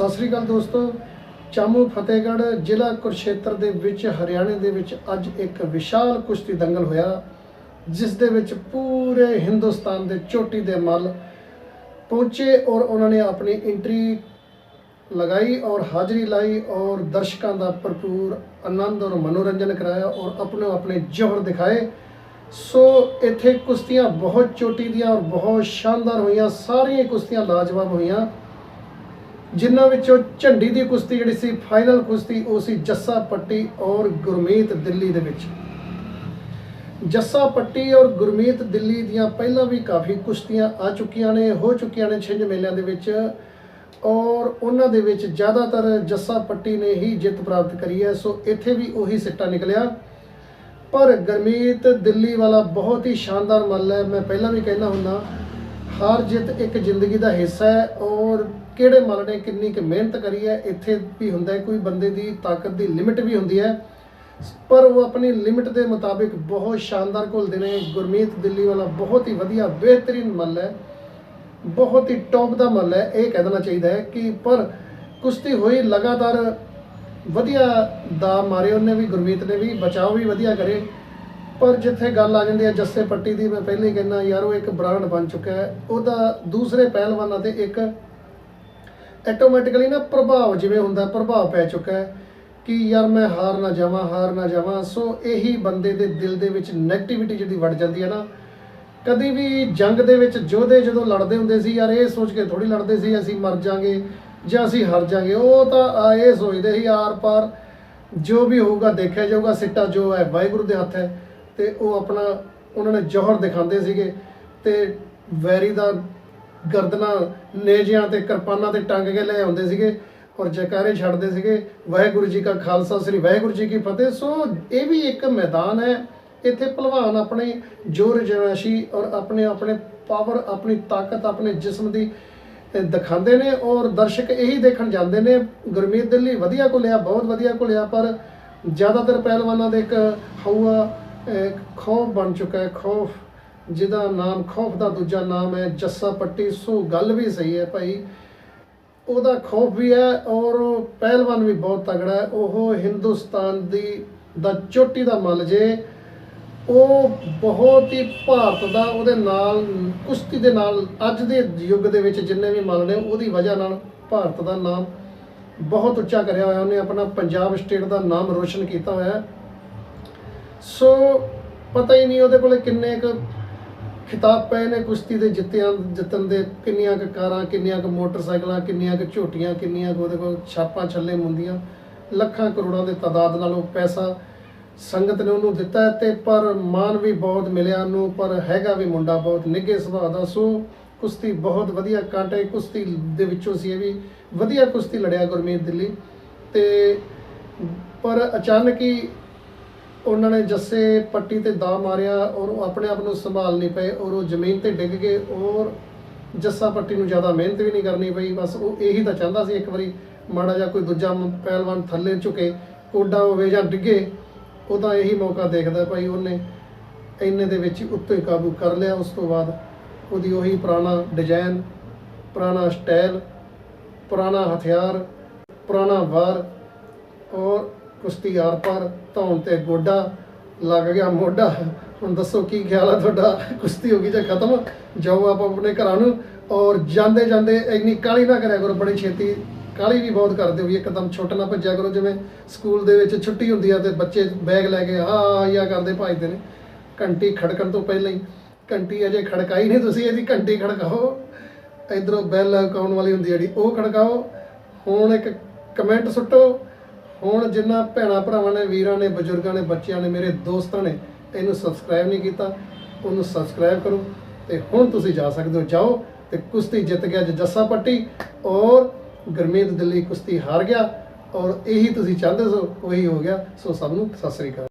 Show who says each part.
Speaker 1: ਸਤਿ ਸ੍ਰੀ ਅਕਾਲ ਦੋਸਤੋ। ਚਾਮੂ ਫਤਿਹਗੜ੍ਹ ਜ਼ਿਲ੍ਹਾ ਕੁਰਸ਼ੇਤਰ ਦੇ ਵਿੱਚ, ਹਰਿਆਣੇ ਦੇ ਵਿੱਚ ਅੱਜ ਇੱਕ ਵਿਸ਼ਾਲ ਕੁਸ਼ਤੀ ਦੰਗਲ ਹੋਇਆ, ਜਿਸ ਦੇ ਵਿੱਚ ਪੂਰੇ ਹਿੰਦੁਸਤਾਨ ਦੇ ਚੋਟੀ ਦੇ ਮੱਲ ਪਹੁੰਚੇ ਔਰ ਉਹਨਾਂ ਨੇ ਆਪਣੀ ਐਂਟਰੀ ਲਗਾਈ ਔਰ ਹਾਜ਼ਰੀ ਲਾਈ ਔਰ ਦਰਸ਼ਕਾਂ ਦਾ ਭਰਪੂਰ ਆਨੰਦ ਔਰ ਮਨੋਰੰਜਨ ਕਰਾਇਆ ਔਰ ਆਪਣੇ ਆਪਣੇ ਜੋਹਰ ਦਿਖਾਏ। ਸੋ ਇੱਥੇ ਕੁਸ਼ਤੀਆਂ ਬਹੁਤ ਚੋਟੀ ਦੀਆਂ ਔਰ ਬਹੁਤ ਸ਼ਾਨਦਾਰ ਹੋਈਆਂ, ਸਾਰੀਆਂ ਕੁਸ਼ਤੀਆਂ ਲਾਜਵਾਬ ਹੋਈਆਂ। ਜਿਨ੍ਹਾਂ ਵਿੱਚੋਂ ਝੰਡੀ ਦੀ ਕੁਸ਼ਤੀ ਜਿਹੜੀ ਸੀ ਫਾਈਨਲ ਕੁਸ਼ਤੀ, ਉਹ ਸੀ ਜੱਸਾ ਪੱਟੀ ਔਰ ਗੁਰਮੀਤ ਦਿੱਲੀ ਦੇ ਵਿੱਚ। ਜੱਸਾ ਪੱਟੀ ਔਰ ਗੁਰਮੀਤ ਦਿੱਲੀ ਦੀਆਂ ਪਹਿਲਾਂ ਵੀ ਕਾਫੀ ਕੁਸ਼ਤੀਆਂ ਆ ਚੁੱਕੀਆਂ ਨੇ, ਹੋ ਚੁੱਕੀਆਂ ਨੇ ਛਿੰਝ ਮੇਲਿਆਂ ਦੇ ਵਿੱਚ ਔਰ ਉਹਨਾਂ ਦੇ ਵਿੱਚ ਜ਼ਿਆਦਾਤਰ ਜੱਸਾ ਪੱਟੀ ਨੇ ਹੀ ਜਿੱਤ ਪ੍ਰਾਪਤ ਕਰੀ ਹੈ, ਸੋ ਇੱਥੇ ਵੀ ਉਹੀ ਸਿੱਟਾ ਨਿਕਲਿਆ। ਪਰ ਗੁਰਮੀਤ ਦਿੱਲੀ ਵਾਲਾ ਬਹੁਤ ਹੀ ਸ਼ਾਨਦਾਰ ਮੱਲ ਹੈ। ਮੈਂ ਪਹਿਲਾਂ ਵੀ ਕਹਿਣਾ ਹੁੰਦਾ, ਹਾਰ ਜਿੱਤ ਇੱਕ ਜ਼ਿੰਦਗੀ ਦਾ ਹਿੱਸਾ ਹੈ ਔਰ ਕਿਹੜੇ ਮੱਲ ਨੇ ਕਿੰਨੀ ਕੁ ਮਿਹਨਤ ਕਰੀ ਹੈ, ਇੱਥੇ ਵੀ ਹੁੰਦਾ ਹੈ, ਕੋਈ ਬੰਦੇ ਦੀ ਤਾਕਤ ਦੀ ਲਿਮਿਟ ਵੀ ਹੁੰਦੀ ਹੈ। ਪਰ ਉਹ ਆਪਣੀ ਲਿਮਿਟ ਦੇ ਮੁਤਾਬਿਕ ਬਹੁਤ ਸ਼ਾਨਦਾਰ ਘੁਲਦੇ ਨੇ। ਗੁਰਮੀਤ ਦਿੱਲੀ ਵਾਲਾ ਬਹੁਤ ਹੀ ਵਧੀਆ, ਬਿਹਤਰੀਨ ਮੱਲ ਹੈ। ਬਹੁਤ ਹੀ ਟੌਪ ਦਾ ਮੱਲ ਹੈ, ਇਹ ਕਹਿ ਦੇਣਾ ਚਾਹੀਦਾ ਹੈ ਕਿ ਪਰ ਕੁਸ਼ਤੀ ਹੋਈ ਲਗਾਤਾਰ ਵਧੀਆ ਦਾ ਮਾਰੇ ਉਹਨੇ ਵੀ, ਗੁਰਮੀਤ ਨੇ ਵੀ, ਬਚਾਓ ਵੀ ਵਧੀਆ ਕਰੇ। ਪਰ ਜਿੱਥੇ ਗੱਲ ਆ ਜਾਂਦੀ ਹੈ ਜੱਸੇ ਪੱਟੀ ਦੀ, ਮੈਂ ਪਹਿਲਾਂ ਹੀ ਕਹਿੰਦਾ, ਯਾਰ ਉਹ ਇੱਕ ਬ੍ਰਾਂਡ ਬਣ ਚੁੱਕਾ ਹੈ। ਉਹਦਾ ਦੂਸਰੇ ਪਹਿਲਵਾਨਾਂ ਤੇ ਇੱਕ ਆਟੋਮੈਟਿਕਲੀ ਨਾ ਪ੍ਰਭਾਵ ਜਿਵੇਂ ਹੁੰਦਾ, ਪ੍ਰਭਾਵ ਪੈ ਚੁੱਕਾ ਹੈ ਕਿ ਯਾਰ ਮੈਂ ਹਾਰ ਨਾ ਜਾਵਾਂ, ਹਾਰ ਨਾ ਜਾਵਾਂ, ਸੋ ਇਹੀ ਬੰਦੇ ਦੇ ਦਿਲ ਦੇ ਵਿੱਚ 네ਗੇਟਿਵਿਟੀ ਜਿਹੜੀ ਵੜ ਜਾਂਦੀ ਹੈ ਨਾ, ਕਦੀ ਵੀ ਜੰਗ ਦੇ ਵਿੱਚ ਯੋਧੇ ਜਦੋਂ ਲੜਦੇ ਹੁੰਦੇ ਸੀ, ਯਾਰ ਇਹ ਸੋਚ ਕੇ ਥੋੜੀ ਲੜਦੇ ਸੀ, ਅਸੀਂ ਮਰ ਜਾਾਂਗੇ ਜਾਂ ਅਸੀਂ ਹਾਰ ਜਾਾਂਗੇ ਉਹ ਤਾਂ ਆ ਇਹ ਸੋਚਦੇ ਸੀ, ਆਰ ਪਾਰ ਜੋ ਵੀ ਹੋਊਗਾ, ਦੇਖਿਆ ਜਾਊਗਾ, ਸਿੱਟਾ ਜੋ ਹੈ, ਵਾਹਿਗੁਰੂ ਦੇ ਹੱਥ ਹੈ, ਤੇ ਉਹ ਆਪਣਾ ਉਹਨਾਂ ਨੇ ਜੋਹਰ ਦਿਖਾਉਂਦੇ ਸੀਗੇ, ਤੇ ਵੈਰੀ ਦਾ ਗਰਦਨਾਂ ਨੇਜਿਆਂ ਤੇ ਕਿਰਪਾਨਾਂ ਤੇ ਟੰਗ ਕੇ ਲੈ ਆਉਂਦੇ ਸੀਗੇ ਔਰ ਜੈਕਾਰੇ ਛੱਡਦੇ ਸੀਗੇ। ਵਾਹਿਗੁਰੂ ਜੀ ਕਾ ਖਾਲਸਾ, ਸ੍ਰੀ ਵਾਹਿਗੁਰੂ ਜੀ ਕੀ ਫਤਿਹ। ਸੋ ਇਹ ਵੀ ਇੱਕ ਮੈਦਾਨ ਹੈ। ਇੱਥੇ ਭਲਵਾਨ ਆਪਣੇ ਜੋਰ ਜਵਾਸ਼ੀ ਔਰ ਆਪਣੇ ਆਪਣੇ ਪਾਵਰ, ਆਪਣੀ ਤਾਕਤ, ਆਪਣੇ ਜਿਸਮ ਦੀ ਦਿਖਾਉਂਦੇ ਨੇ ਔਰ ਦਰਸ਼ਕ ਇਹੀ ਦੇਖਣ ਜਾਂਦੇ ਨੇ, ਗੁਰਮੀਤ ਦਿੱਲੀ ਵਧੀਆ ਘੁਲਿਆ, ਬਹੁਤ ਵਧੀਆ ਘੁਲਿਆ, ਪਰ ਜ਼ਿਆਦਾਤਰ ਪਹਿਲਵਾਨਾਂ ਦੇ ਇੱਕ ਹਊਆ ਖੌਫ ਬਣ ਚੁੱਕਾ ਹੈ, ਖੌਫ। ਜਿਹਦਾ ਨਾਮ ਖੌਫ ਦਾ ਦੂਜਾ ਨਾਮ ਹੈ, ਜੱਸਾ ਪੱਟੀ। ਸੋ ਗੱਲ ਵੀ ਸਹੀ ਹੈ ਭਾਈ। ਉਹਦਾ ਖੌਫ ਵੀ ਹੈ ਔਰ ਉਹ ਪਹਿਲਵਾਨ ਵੀ ਬਹੁਤ ਤਗੜਾ ਹੈ। ਉਹ ਹਿੰਦੁਸਤਾਨ ਦੀ, ਦਾ ਚੋਟੀ ਦਾ ਮੱਲ ਜੇ। ਉਹ ਬਹੁਤ ਹੀ ਭਾਰਤ ਦਾ, ਉਹਦੇ ਨਾਲ, ਕੁਸ਼ਤੀ ਦੇ ਨਾਲ, ਅੱਜ ਦੇ ਯੁੱਗ ਦੇ ਵਿੱਚ ਜਿੰਨੇ ਵੀ ਮਲ ਨੇ, ਉਹਦੀ ਵਜ੍ਹਾ ਨਾਲ ਭਾਰਤ ਦਾ ਨਾਮ ਬਹੁਤ ਉੱਚਾ ਕਰਿਆ ਹੋਇਆ। ਉਹਨੇ ਆਪਣਾ ਪੰਜਾਬ ਸਟੇਟ ਦਾ ਨਾਮ ਰੋਸ਼ਨ ਕੀਤਾ ਹੋਇਆ। ਸੋ ਪਤਾ ਹੀ ਨਹੀਂ ਉਹਦੇ ਕੋਲੇ ਕਿੰਨੇ ਕੁ ਖਿਤਾਬ ਪਏ ਨੇ ਕੁਸ਼ਤੀ ਦੇ ਜਿੱਤਿਆਂ ਜਿੱਤਣ ਦੇ ਕਿੰਨੀਆਂ ਕੁ ਕਾਰਾਂ, ਕਿੰਨੀਆਂ ਕੁ ਮੋਟਰਸਾਈਕਲਾਂ, ਕਿੰਨੀਆਂ ਕੁ ਝੋਟੀਆਂ, ਕਿੰਨੀਆਂ ਕੁ ਉਹਦੇ ਕੋਲ ਛਾਪਾਂ, ਛੱਲੇ ਮੁੰਦੀਆਂ। ਲੱਖਾਂ ਕਰੋੜਾਂ ਦੇ ਤਾਦਾਦ ਨਾਲ ਉਹ ਪੈਸਾ ਸੰਗਤ ਨੇ ਉਹਨੂੰ ਦਿੱਤਾ ਹੈ ਤੇ ਪਰ ਮਾਨ ਵੀ ਬਹੁਤ ਮਿਲਿਆ ਉਹਨੂੰ, ਪਰ ਹੈਗਾ ਵੀ ਮੁੰਡਾ ਬਹੁਤ ਨਿੱਘੇ ਸੁਭਾਅ ਦਾ। ਸੋ ਕੁਸ਼ਤੀ ਬਹੁਤ ਵਧੀਆ ਕਾਂਟੇ ਕੁਸ਼ਤੀ ਦੇ ਵਿੱਚੋਂ ਸੀ ਇਹ ਵੀ ਵਧੀਆ ਕੁਸ਼ਤੀ ਲੜਿਆ ਗੁਰਮੀਤ ਦਿੱਲੀ। ਤੇ ਪਰ ਅਚਾਨਕ ਹੀ ਉਹਨਾਂ ਨੇ ਜੱਸੇ ਪੱਟੀ ਤੇ ਦਾ ਮਾਰਿਆ ਔਰ ਉਹ ਆਪਣੇ ਆਪ ਨੂੰ ਸੰਭਾਲ ਨਹੀਂ ਪਏ ਔਰ ਉਹ ਜ਼ਮੀਨ ਤੇ ਡਿੱਗ ਗਏ ਔਰ ਜੱਸਾ ਪੱਟੀ ਨੂੰ ਜ਼ਿਆਦਾ ਮਿਹਨਤ ਵੀ ਨਹੀਂ ਕਰਨੀ ਪਈ। ਬਸ ਉਹ ਇਹੀ ਤਾਂ ਚਾਹੁੰਦਾ ਸੀ ਇੱਕ ਵਾਰੀ ਮਾੜਾ ਜਿਹਾ ਕੋਈ ਦੂਜਾ ਪਹਿਲਵਾਨ ਥੱਲੇ ਝੁਕੇ, ਕੋਡਾ ਹੋਵੇ ਜਾਂ ਡਿੱਗੇ, ਉਹ ਤਾਂ ਇਹੀ ਮੌਕਾ ਦੇਖਦਾ ਭਾਈ ਉਹਨੇ ਇੰਨੇ ਦੇ ਵਿੱਚ ਹੀ ਉੱਤੇ ਹੀ ਕਾਬੂ ਕਰ ਲਿਆ। ਉਸ ਤੋਂ ਬਾਅਦ ਉਹਦੀ ਉਹੀ ਪੁਰਾਣਾ ਡਿਜ਼ਾਈਨ ਪੁਰਾਣਾ ਸਟਾਈਲ ਪੁਰਾਣਾ ਹਥਿਆਰ, ਪੁਰਾਣਾ ਵਾਰ ਔਰ ਕੁਸ਼ਤੀ ਆਰ ਪਾਰ, ਧੌਣ ਤੇ ਗੋਡਾ ਲੱਗ ਗਿਆ ਮੋਢਾ। ਹੁਣ ਦੱਸੋ ਕੀ ਖਿਆਲ ਆ ਤੁਹਾਡਾ? ਕੁਸ਼ਤੀ ਹੋ ਗਈ ਜਾਂ ਖਤਮ? ਜਾਓ ਆਪ ਆਪਣੇ ਘਰਾਂ ਨੂੰ ਔਰ ਜਾਂਦੇ ਜਾਂਦੇ ਇੰਨੀ ਕਾਲੀ ਨਾ ਕਰਿਆ ਕਰੋ, ਬੜੀ ਛੇਤੀ ਕਾਲੀ ਵੀ ਬਹੁਤ ਕਰਦੇ ਹੋ ਵੀ ਇੱਕਦਮ ਛੁੱਟ ਨਾ ਭੱਜਿਆ ਕਰੋ, ਜਿਵੇਂ ਸਕੂਲ ਦੇ ਵਿੱਚ ਛੁੱਟੀ ਹੁੰਦੀ ਆ ਤੇ ਬੱਚੇ ਬੈਗ ਲੈ ਕੇ ਆ ਯਾ ਕਰਦੇ ਭੱਜਦੇ ਨੇ। ਘੰਟੀ ਖੜਕਣ ਤੋਂ ਪਹਿਲਾਂ ਹੀ। ਘੰਟੀ ਅਜੇ ਖੜਕਾਈ ਨਹੀਂ ਤੁਸੀਂ, ਇਹਦੀ ਘੰਟੀ ਖੜਕਾਓ। ਇਧਰੋਂ ਬੈਲ ਆਉਣ ਵਾਲੀ ਹੁੰਦੀ ਜਿਹੜੀ, ਉਹ ਖੜਕਾਓ। ਹੁਣ ਇੱਕ ਕਮੈਂਟ ਸੁੱਟੋ। ਹੁਣ ਜਿੰਨਾ ਭੈਣਾ ਭਰਾਵਾਂ ਨੇ, ਵੀਰਾਂ ਨੇ, ਬਜ਼ੁਰਗਾਂ ਨੇ, ਬੱਚਿਆਂ ਨੇ, ਮੇਰੇ ਦੋਸਤਾਂ ਨੇ ਇਹਨੂੰ ਸਬਸਕ੍ਰਾਈਬ ਨਹੀਂ ਕੀਤਾ, ਉਹਨੂੰ ਸਬਸਕ੍ਰਾਈਬ ਕਰੋ ਤੇ ਹੁਣ ਤੁਸੀਂ ਜਾ ਸਕਦੇ ਹੋ, ਜਾਓ ਤੇ ਕੁਸ਼ਤੀ ਜਿੱਤ ਗਿਆ ਜੱਸਾ ਪੱਟੀ ਔਰ ਗੁਰਮੀਤ ਦਿੱਲੀ ਕੁਸ਼ਤੀ ਹਾਰ ਗਿਆ ਔਰ ਇਹੀ ਤੁਸੀਂ ਚਾਹੁੰਦੇ ਸੋ ਉਹੀ ਹੋ ਗਿਆ, ਸੋ ਸਭ ਨੂੰ ਸਤਿ ਸ੍ਰੀ ਅਕਾਲ।